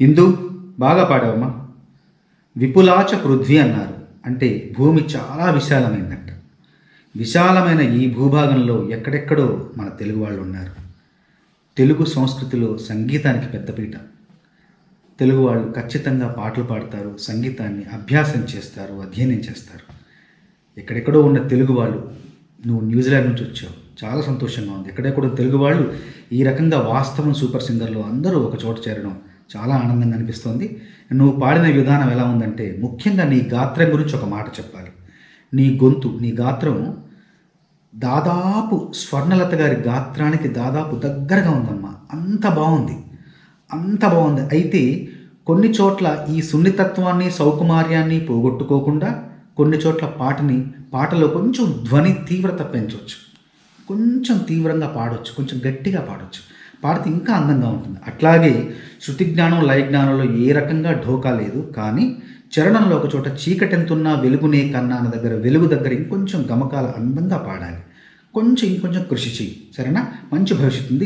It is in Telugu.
ఇందు బాగా పాడావమ్మా. విపులాచ పృథ్వీ అన్నారు. అంటే భూమి చాలా విశాలమైందంట. విశాలమైన ఈ భూభాగంలో ఎక్కడెక్కడో మన తెలుగు వాళ్ళు ఉన్నారు తెలుగు సంస్కృతిలో సంగీతానికి పెద్దపీట తెలుగు వాళ్ళు ఖచ్చితంగా పాటలు పాడతారు సంగీతాన్ని అభ్యాసం చేస్తారు అధ్యయనం చేస్తారు. ఎక్కడెక్కడో ఉన్న తెలుగు వాళ్ళు నువ్వు న్యూజిలాండ్ నుంచి వచ్చావు. చాలా సంతోషంగా ఉంది. ఎక్కడెక్కడో తెలుగు వాళ్ళు ఈ రకంగా వాస్తవం సూపర్ సింగర్లో అందరూ ఒక చోట చేరడం చాలా ఆనందంగా అనిపిస్తోంది. నువ్వు పాడిన విధానం ఎలా ఉందంటే ముఖ్యంగా నీ గాత్రం గురించి ఒక మాట చెప్పాలి. నీ గొంతు నీ గాత్రం దాదాపు స్వర్ణలత గారి గాత్రానికి దాదాపు దగ్గరగా ఉందమ్మా. అంత బాగుంది. అంత బాగుంది. అయితే కొన్ని చోట్ల ఈ సున్నితత్వాన్ని సౌకుమార్యాన్ని పోగొట్టుకోకుండా కొన్ని చోట్ల పాటని పాటలో కొంచెం ధ్వని తీవ్రత పెంచవచ్చు కొంచెం తీవ్రంగా పాడవచ్చు కొంచెం గట్టిగా పాడవచ్చు పాడితే ఇంకా అందంగా ఉంటుంది. అట్లాగే శృతి జ్ఞానం లయ జ్ఞానంలో ఏ రకంగా ఢోకా లేదు. కానీ చరణంలో ఒక చోట చీకటెంతున్నా వెలుగునే కన్నా అన్న దగ్గర వెలుగు దగ్గర ఇంకొంచెం గమకాల అందంగా పాడాలి. కొంచెం ఇంకొంచెం కృషి చెయ్యి. సరేనా? మంచి భవిష్యత్తు ఉంది.